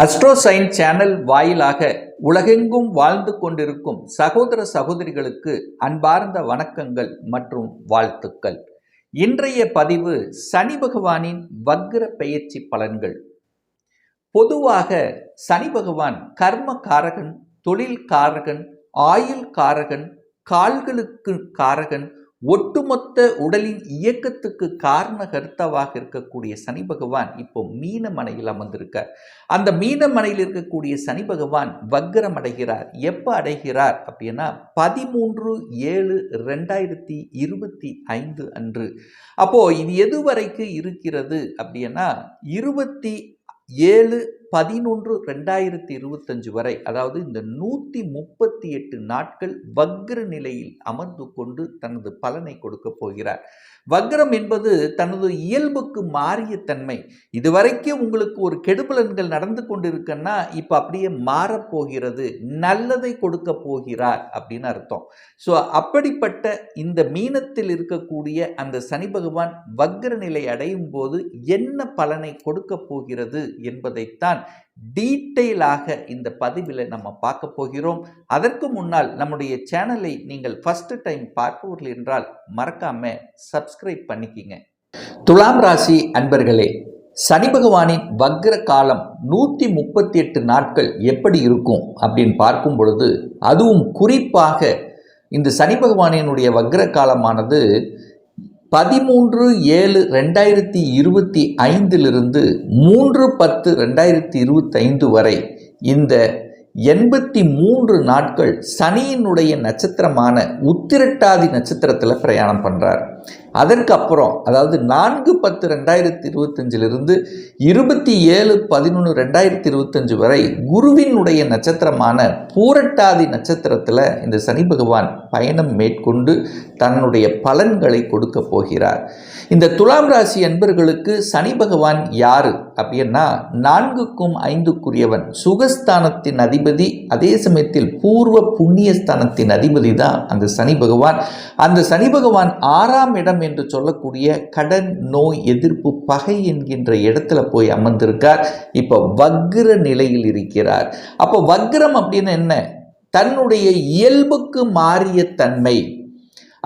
அஸ்ட்ரோசைன் channel வாயிலாக உலகெங்கும் வாழ்ந்து கொண்டிருக்கும் சகோதர சகோதரிகளுக்கு அன்பார்ந்த வணக்கங்கள் மற்றும் வாழ்த்துக்கள். இன்றைய பதிவு சனி பகவானின் வக்ர பெயர்ச்சி பலன்கள். பொதுவாக சனி பகவான் கர்ம காரகன் தொழில் காரகன் ஆயுள் காரகன் கால்களுக்கு காரகன் ஒட்டுமொத்த உடலின் இயக்கத்துக்கு காரண கருத்தவாக இருக்கக்கூடிய சனி பகவான் இப்போ மீனமனையில் அமர்ந்திருக்கார். அந்த மீனமனையில் இருக்கக்கூடிய சனி பகவான் வக்ரம் அடைகிறார். எப்போ அடைகிறார் அப்படின்னா பதிமூன்று ஏழு ரெண்டாயிரத்தி இருபத்தி ஐந்து அன்று. அப்போ இது எதுவரைக்கு இருக்கிறது அப்படின்னா இருபத்தி ஏழு பதினொன்று ரெண்டாயிரத்தி இருபத்தஞ்சு வரை அதாவது இந்த நூற்றி முப்பத்தி எட்டு நாட்கள் வக்ர நிலையில் அமர்ந்து கொண்டு தனது பலனை கொடுக்க போகிறார். வக்ரம் என்பது தனது இயல்புக்கு மாறிய தன்மை. இதுவரைக்கும் உங்களுக்கு ஒரு கெடுபலன்கள் நடந்து கொண்டிருக்குன்னா இப்போ அப்படியே மாறப்போகிறது நல்லதை கொடுக்க போகிறார் அப்படின்னு அர்த்தம். ஸோ அப்படிப்பட்ட இந்த மீனத்தில் இருக்கக்கூடிய அந்த சனி பகவான் வக்ர நிலை அடையும் போது என்ன பலனை கொடுக்க போகிறது என்பதைத்தான் டீட்டெயிலாக இந்த பதிவில் நம்ம பார்க்க போகிறோம். அதற்கு முன்னால் நம்முடைய சேனலை நீங்கள் ஃபஸ்ட்டு டைம் பார்ப்பவர்கள் என்றால் மறக்காம சப்ஸ்கிரைப் பண்ணிக்கிங்க. துலாம் ராசி அன்பர்களே சனி பகவானின் வக்ர காலம் நூற்றி முப்பத்தி எட்டு நாட்கள் எப்படி இருக்கும் அப்படின்னு பார்க்கும் பொழுது அதுவும் குறிப்பாக இந்த சனி பகவானினுடைய வக்ர காலமானது பதிமூன்று ஏழு ரெண்டாயிரத்தி இருபத்தி ஐந்திலிருந்து மூன்று பத்து ரெண்டாயிரத்தி இருபத்தைந்து வரை இந்த எண்பத்தி மூன்று நாட்கள் சனியினுடைய நட்சத்திரமான உத்திரட்டாதி நட்சத்திரத்தில் பிரயாணம் பண்ணுறார் அதற்கு அப்புறம் அதாவது நான்கு பத்து ரெண்டாயிரத்தி இருபத்தஞ்சிலிருந்து இருபத்தி ஏழு பதினொன்று ரெண்டாயிரத்தி இருபத்தஞ்சு வரை குருவினுடைய நட்சத்திரமான பூரட்டாதி நட்சத்திரத்தில் இந்த சனி பகவான் பயணம் மேற்கொண்டு தன்னுடைய பலன்களை கொடுக்க போகிறார். இந்த துலாம் ராசி அன்பர்களுக்கு சனி பகவான் யாரு? அப்படின்னா நான்குக்கும் ஐந்துக்குரியவன் சுகஸ்தானத்தின் அதிபதி அதே சமயத்தில் பூர்வ புண்ணியஸ்தானத்தின் அதிபதி தான் அந்த சனி பகவான். அந்த சனி பகவான் ஆறாம் இடம் என்று சொல்லக்கூடிய கடன் நோய் எதிர்ப்பு பகை என்கின்ற இடத்துல போய் அமர்ந்திருக்கார். இப்போ வக்ர நிலையில் இருக்கிறார். அப்போ வக்ரம் அப்படின்னு என்ன? தன்னுடைய இயல்புக்கு மாறிய தன்மை.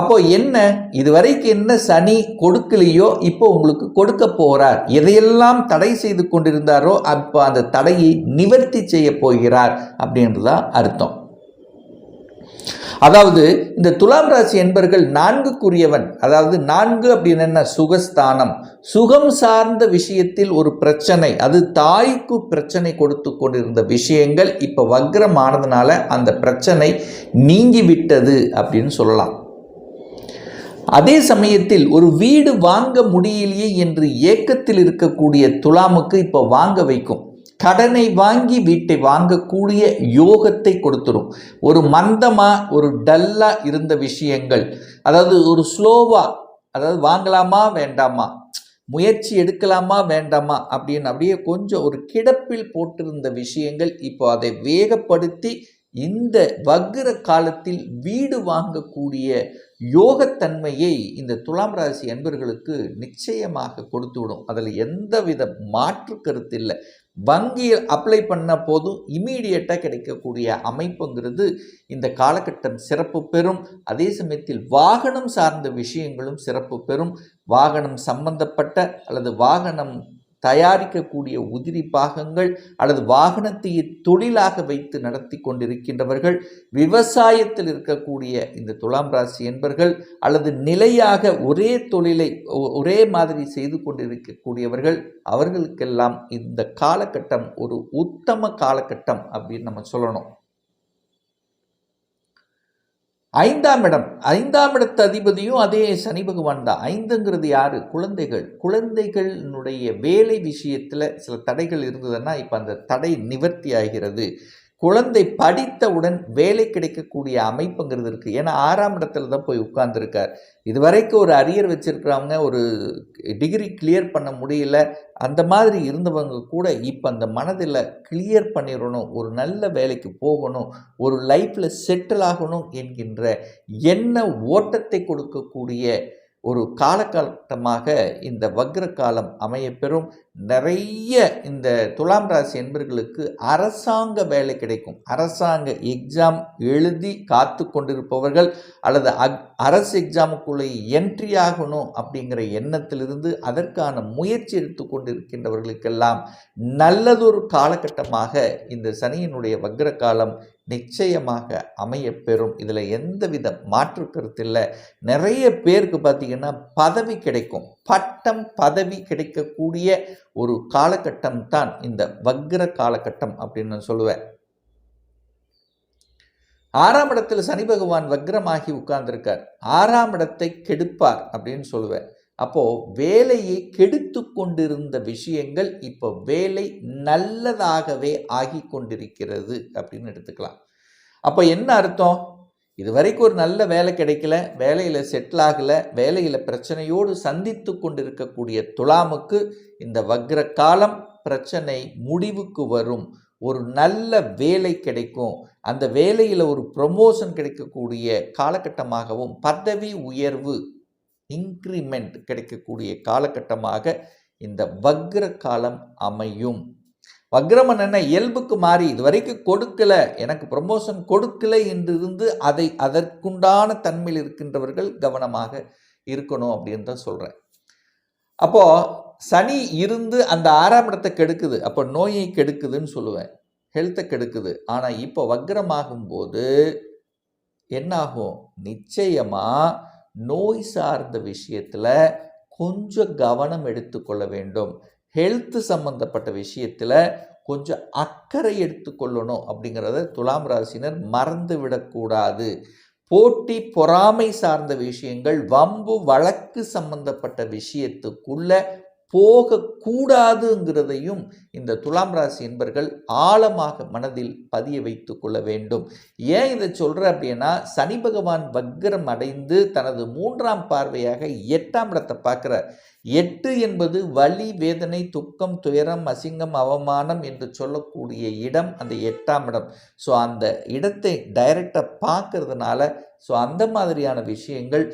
அப்போ என்ன? இதுவரைக்கு என்ன சனி கொடுக்கலையோ இப்போ உங்களுக்கு கொடுக்க போகிறார். எதையெல்லாம் தடை செய்து கொண்டிருந்தாரோ அப்போ அந்த தடையை நிவர்த்தி செய்ய போகிறார் அப்படின்றதான் அர்த்தம். அதாவது இந்த துலாம் ராசி என்பர்கள் நான்குக்குரியவன். அதாவது நான்கு அப்படின்னு என்ன? சுகஸ்தானம். சுகம் சார்ந்த விஷயத்தில் ஒரு பிரச்சனை. அது தாய்க்கு பிரச்சனை கொடுத்து கொண்டிருந்த விஷயங்கள் இப்போ வக்ரமானதுனால அந்த பிரச்சனை நீங்கி விட்டது அப்படின்னு சொல்லலாம். அதே சமயத்தில் ஒரு வீடு வாங்க முடியலையே என்று ஏக்கத்தில் இருக்கக்கூடிய துலாமுக்கு இப்போ வாங்க வைக்கும். கடனை வாங்கி வீட்டை வாங்கக்கூடிய யோகத்தை கொடுத்துரும். ஒரு மந்தமாக ஒரு டல்லாக இருந்த விஷயங்கள். அதாவது ஒரு ஸ்லோவாக அதாவது வாங்கலாமா வேண்டாமா? முயற்சி எடுக்கலாமா வேண்டாமா? அப்படின்னு அப்படியே கொஞ்சம் ஒரு கிடப்பில் போட்டிருந்த விஷயங்கள் இப்போ அதை வேகப்படுத்தி இந்த வக்ர காலத்தில் வீடு வாங்கக்கூடிய யோகத்தன்மையை இந்த துலாம் ராசி அன்பர்களுக்கு நிச்சயமாக கொடுத்து விடும் அதில் எந்தவித மாற்று கருத்து இல்லை. வங்கியில் அப்ளை பண்ண போதும் இமீடியட்டாக கிடைக்கக்கூடிய அமைப்புங்கிறது இந்த காலகட்டம் சிறப்பு பெறும். அதே சமயத்தில் வாகனம் சார்ந்த விஷயங்களும் சிறப்பு பெறும். வாகனம் சம்பந்தப்பட்ட அல்லது வாகனம் தயாரிக்கக்கூடிய உதிரி பாகங்கள் அல்லது வாகனத்தை தொழிலாக வைத்து நடத்தி கொண்டிருக்கின்றவர்கள் விவசாயத்தில் இருக்கக்கூடிய இந்த துலாம் ராசி என்பர்கள் அல்லது நிலையாக ஒரே தொழிலை ஒரே மாதிரி செய்து கொண்டிருக்கக்கூடியவர்கள் அவர்களுக்கெல்லாம் இந்த காலகட்டம் ஒரு உத்தம காலகட்டம் அப்படின்னு நம்ம சொல்லணும். ஐந்தாம் இடம். ஐந்தாம் இடத்து அதிபதியும் அதே சனி பகவான் தான். ஐந்துங்கிறது யாரு? குழந்தைகள். குழந்தைகளினுடைய வேலை விஷயத்தில் சில தடைகள் இருந்ததுன்னா இப்போ அந்த தடை நிவர்த்தி ஆகிறது. குழந்தை படித்தவுடன் வேலை கிடைக்கக்கூடிய அமைப்புங்கிறது இருக்குது ஏன்னா ஆறாம் இடத்துல தான் போய் உட்கார்ந்துருக்கார். இதுவரைக்கும் ஒரு அரியர் வச்சுருக்கிறவங்க ஒரு டிகிரி கிளியர் பண்ண முடியல அந்த மாதிரி இருந்தவங்க கூட இப்போ அந்த மனதில் கிளியர் பண்ணிடணும் ஒரு நல்ல வேலைக்கு போகணும் ஒரு லைஃப்பில் செட்டில் ஆகணும் என்கின்ற என்ன ஓட்டத்தை கொடுக்கக்கூடிய ஒரு காலகட்டமாக இந்த வக்ர காலம் அமையப்பெறும். நிறைய இந்த துலாம் ராசி என்பர்களுக்கு அரசாங்க வேலை கிடைக்கும். அரசாங்க எக்ஸாம் எழுதி காத்து கொண்டிருப்பவர்கள் அல்லது அக் அரசு எக்ஸாமுக்குள்ளே என்ட்ரி ஆகணும் அப்படிங்கிற எண்ணத்திலிருந்து அதற்கான முயற்சி எடுத்து கொண்டிருக்கின்றவர்களுக்கெல்லாம் நல்லதொரு காலகட்டமாக இந்த சனியினுடைய வக்ர காலம் நிச்சயமாக அமையப்பெறும் இதில் எந்தவித மாற்று கருத்தில் நிறைய பேருக்கு பார்த்திங்கன்னா பதவி கிடைக்கும். பட்டம் பதவி கிடைக்கக்கூடிய ஒரு காலகட்டம் தான் இந்த வக்ர காலகட்டம் அப்படின்னு நான் சொல்லுவேன். ஆறாம் இடத்தில் சனி பகவான் வக்ரமாகி உட்கார்ந்துருக்கார். ஆறாம் இடத்தை கெடுப்பார் அப்படின்னு சொல்லுவேன். அப்போது வேலையை கெடுத்து கொண்டிருந்த விஷயங்கள் இப்போ வேலை நல்லதாகவே ஆகி கொண்டிருக்கிறது அப்படின்னு எடுத்துக்கலாம். அப்போ என்ன அர்த்தம்? இது வரைக்கும் ஒரு நல்ல வேலை கிடைக்கல வேலையில் செட்டில் ஆகலை வேலையில் பிரச்சனையோடு சந்தித்து கொண்டிருக்கக்கூடிய துலாமுக்கு இந்த வக்ர காலம் பிரச்சனை முடிவுக்கு வரும். ஒரு நல்ல வேலை கிடைக்கும். அந்த வேலையில் ஒரு ப்ரொமோஷன் கிடைக்கக்கூடிய காலகட்டமாகவும் பதவி உயர்வு இன்க்ரிமெண்ட் கிடைக்கக்கூடிய காலகட்டமாக இந்த வக்ர காலம் அமையும். வக்ரமன் என்ன இயல்புக்கு மாறி இது வரைக்கும் கொடுக்கல எனக்கு ப்ரமோஷன் கொடுக்கல என்று இருந்து அதை அதற்குண்டான தன்மையில் இருக்கின்றவர்கள் கவனமாக இருக்கணும் அப்படின்னு தான் சொல்கிறேன் அப்போது சனி இருந்து அந்த ஆறாம் இடத்தை கெடுக்குது. அப்போ நோயை கெடுக்குதுன்னு சொல்லுவேன். ஹெல்த்தை கெடுக்குது. ஆனால் இப்போ வக்ரமாகும் போது என்னாகும்? நிச்சயமாக நோய் சார்ந்த விஷயத்தில் கொஞ்சம் கவனம் எடுத்துக்கொள்ள வேண்டும். ஹெல்த்து சம்மந்தப்பட்ட விஷயத்தில் கொஞ்சம் அக்கறை எடுத்துக்கொள்ளணும் அப்படிங்கிறத துலாம் ராசினர் மறந்து விடக்கூடாது போட்டி பொறாமை சார்ந்த விஷயங்கள் வம்பு வழக்கு சம்பந்தப்பட்ட விஷயத்துக்குள்ள போகக்கூடாதுங்கிறதையும் இந்த துலாம் ராசி என்பர்கள் ஆழமாக மனதில் பதிய வைத்து கொள்ள வேண்டும். ஏன் இதை சொல்கிற அப்படின்னா சனி பகவான் வக்ரம் அடைந்து தனது மூன்றாம் பார்வையாக எட்டாம் இடத்தை பார்க்குறார். எட்டு என்பது வலி வேதனை துக்கம் துயரம் அசிங்கம் அவமானம் என்று சொல்லக்கூடிய இடம் அந்த எட்டாம் இடம். ஸோ அந்த இடத்தை டைரக்டாக பார்க்கறதுனால ஸோ அந்த மாதிரியான விஷயங்கள்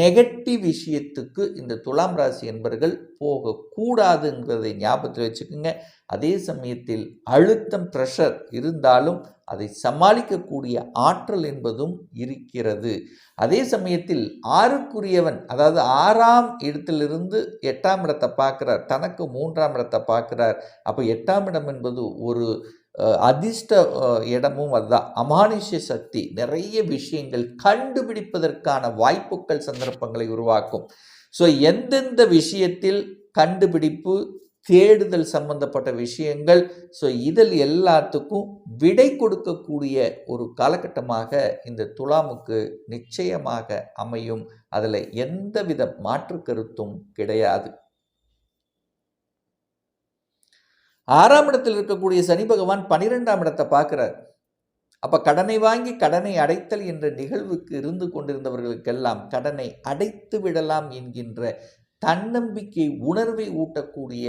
நெகட்டிவ் விஷயத்துக்கு இந்த துலாம் ராசி என்பர்கள் போகக்கூடாதுங்கிறதை ஞாபகத்தில் வச்சுக்கோங்க. அதே சமயத்தில் அழுத்தம் ப்ரெஷர் இருந்தாலும் அதை சமாளிக்கக்கூடிய ஆற்றல் என்பதும் இருக்கிறது. அதே சமயத்தில் ஆறுக்குரியவன் அதாவது ஆறாம் இடத்திலிருந்து எட்டாம் இடத்தை பார்க்குறார் தனக்கு மூன்றாம் இடத்தை பார்க்குறார். அப்போ எட்டாம் இடம் என்பது ஒரு அதிர்ஷ்ட இடமும் அதுதான். அமானுஷ்ய சக்தி நிறைய விஷயங்கள் கண்டுபிடிப்பதற்கான வாய்ப்புகள் சந்தர்ப்பங்களை உருவாக்கும். ஸோ எந்தெந்த விஷயத்தில் கண்டுபிடிப்பு தேடுதல் சம்பந்தப்பட்ட விஷயங்கள் ஸோ இதில் எல்லாத்துக்கும் விடை கொடுக்கக்கூடிய ஒரு காலகட்டமாக இந்த துலாமுக்கு நிச்சயமாக அமையும். அதில் எந்தவித மாற்று கருத்தும் கிடையாது. ஆறாம் இடத்தில் இருக்கக்கூடிய சனி பகவான் பனிரெண்டாம் இடத்தை பார்க்குறார். அப்போ கடனை வாங்கி கடனை அடைத்தல் என்ற நிகழ்வுக்கு இருந்து கொண்டிருந்தவர்களுக்கெல்லாம் கடனை அடைத்து விடலாம் என்கின்ற தன்னம்பிக்கை உணர்வை ஊட்டக்கூடிய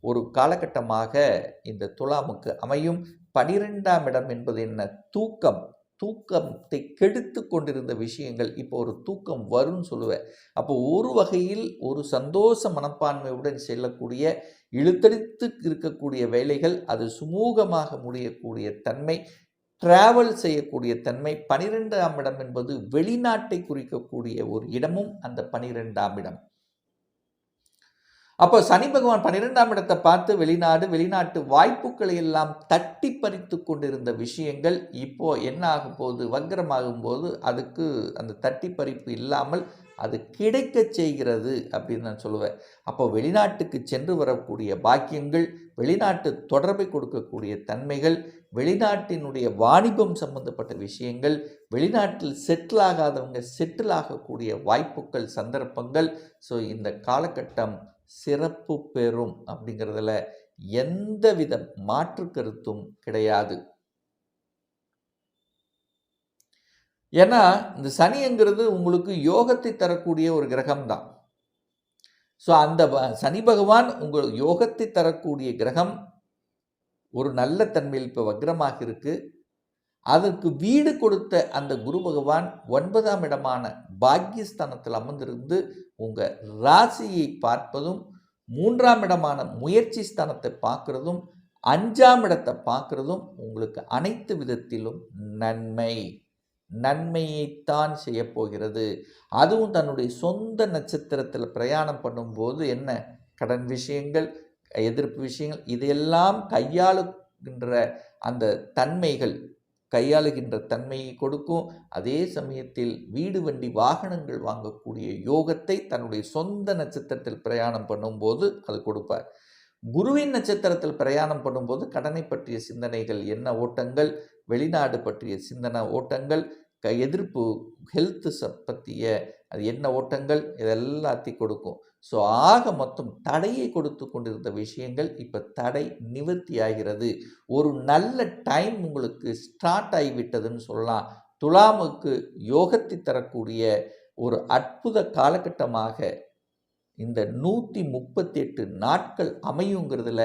ஒரு காலகட்டமாக இந்த துலாமுக்கு அமையும். பனிரெண்டாம் இடம் என்பது என்ன? தூக்கம். தூக்கத்தை கெடுத்து கொண்டிருந்த விஷயங்கள் இப்போ ஒரு தூக்கம் வரும்னு சொல்லுவேன். அப்போ ஒரு வகையில் ஒரு சந்தோஷ மனப்பான்மையுடன் செல்லக்கூடிய இழுத்தடித்து இருக்கக்கூடிய வேலைகள் அது சுமூகமாக முடியக்கூடிய தன்மை டிராவல் செய்யக்கூடிய தன்மை பனிரெண்டாம் இடம் என்பது வெளிநாட்டை குறிக்கக்கூடிய ஒரு இடமும் அந்த பனிரெண்டாம் இடம். அப்போ சனி பகவான் பன்னிரெண்டாம் இடத்தை பார்த்து வெளிநாடு வெளிநாட்டு வாய்ப்புகளை எல்லாம் தட்டி பறித்து கொண்டிருந்த விஷயங்கள் இப்போ என்ன ஆகும் போது வக்கரமாகும் போது அதுக்கு அந்த தட்டி பறிப்பு இல்லாமல் அது கிடைக்க செய்கிறது அப்படின்னு நான் சொல்லுவேன். அப்போ வெளிநாட்டுக்கு சென்று வரக்கூடிய பாக்கியங்கள் வெளிநாட்டு தொடர்பை கொடுக்கக்கூடிய தன்மைகள் வெளிநாட்டினுடைய வாணிபம் சம்பந்தப்பட்ட விஷயங்கள் வெளிநாட்டில் செட்டில் ஆகாதவங்க செட்டில் ஆகக்கூடிய வாய்ப்புகள் சந்தர்ப்பங்கள். ஸோ இந்த காலகட்டம் சிறப்பு பெறும் அப்படிங்கிறதுல எந்தவித மாற்று கருத்தும் கிடையாது. ஏன்னா இந்த சனிங்கிறது உங்களுக்கு யோகத்தை தரக்கூடிய ஒரு கிரகம்தான். ஸோ அந்த சனி பகவான் உங்கள் யோகத்தை தரக்கூடிய கிரகம் ஒரு நல்ல தன்மையில் இப்போ வக்ரமாக இருக்குது அதற்கு வீடு கொடுத்த அந்த குரு பகவான் ஒன்பதாம் இடமான பாக்கியஸ்தானத்தில் அமர்ந்திருந்து உங்கள் ராசியை பார்ப்பதும் மூன்றாம் இடமான முயற்சி ஸ்தானத்தை பார்க்குறதும் அஞ்சாம் இடத்தை பார்க்குறதும் உங்களுக்கு அனைத்து விதத்திலும் நன்மை. நன்மையைத்தான் செய்யப்போகிறது. அதுவும் தன்னுடைய சொந்த நட்சத்திரத்தில் பிரயாணம் பண்ணும்போது என்ன? கடன் விஷயங்கள் எதிர்ப்பு விஷயங்கள் இதையெல்லாம் கையாளுகின்ற அந்த தன்மைகள் கையாளுகின்ற தன்மையை கொடுக்கும். அதே சமயத்தில் வீடு வண்டி வாகனங்கள் வாங்கக்கூடிய யோகத்தை தன்னுடைய சொந்த நட்சத்திரத்தில் பிரயாணம் பண்ணும்போது அது கொடுப்பார். குருவின் நட்சத்திரத்தில் பிரயாணம் பண்ணும்போது கடனை பற்றிய சிந்தனைகள் என்ன ஓட்டங்கள் வெளிநாடு பற்றிய சிந்தனை ஓட்டங்கள் க எதிர்ப்பு ஹெல்த்து பற்றிய அது என்ன ஓட்டங்கள் இதெல்லாத்தையும் கொடுக்கும். ஸோ ஆக மொத்தம் தடையை கொடுத்து கொண்டிருந்த விஷயங்கள் இப்போ தடை நிவர்த்தி ஆகிறது. ஒரு நல்ல டைம் உங்களுக்கு ஸ்டார்ட் ஆகிவிட்டதுன்னு சொல்லலாம். துலாமுக்கு யோகத்தை தரக்கூடிய ஒரு அற்புத காலகட்டமாக இந்த நூற்றி முப்பத்தி எட்டு நாட்கள் அமையுங்கிறதுல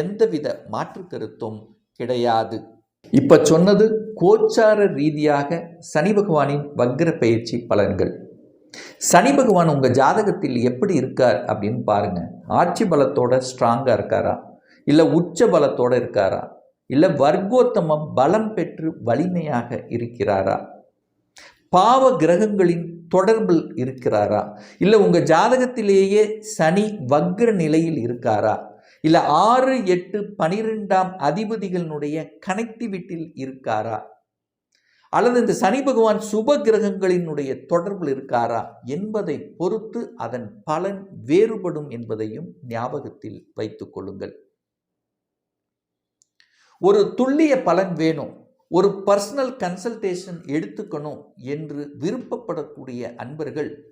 எந்தவித மாற்று கருத்தும் கிடையாது. இப்போ சொன்னது கோச்சார ரீதியாக சனி பகவானின் வக்ர பயிற்சி பலன்கள். சனி பகவான் உங்கள் ஜாதகத்தில் எப்படி இருக்கார் அப்படின்னு பாருங்க. ஆட்சி பலத்தோட ஸ்ட்ராங்காக இருக்காரா? இல்லை உச்ச பலத்தோட இருக்காரா? இல்லை வர்க்கோத்தமம் பலம் பெற்று வலிமையாக இருக்கிறாரா? பாவ கிரகங்களின் தொடர்பில் இருக்கிறாரா? இல்லை உங்கள் ஜாதகத்திலேயே சனி வக்ர நிலையில் இருக்காரா? இல்லை ஆறு எட்டு பனிரெண்டாம் அதிபதிகளினுடைய கனெக்டிவிட்டியில் இருக்காரா? அல்லது இந்த சனி பகவான் சுப கிரகங்களினுடைய தொடர்பில் இருக்காரா? என்பதை பொறுத்து அதன் பலன் வேறுபடும் என்பதையும் ஞாபகத்தில் வைத்துக் கொள்ளுங்கள். ஒரு துல்லிய பலன் வேணும். ஒரு பர்சனல் கன்சல்டேஷன் எடுத்துக்கணும் என்று விருப்பப்படக்கூடிய அன்பர்கள்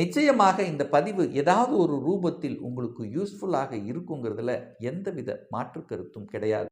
நிச்சயமாக இந்த பதிவு ஏதாவது ஒரு ரூபத்தில் உங்களுக்கு யூஸ்ஃபுல்லாக இருக்குங்கிறதுல எந்தவித மாற்று கருத்தும் கிடையாது.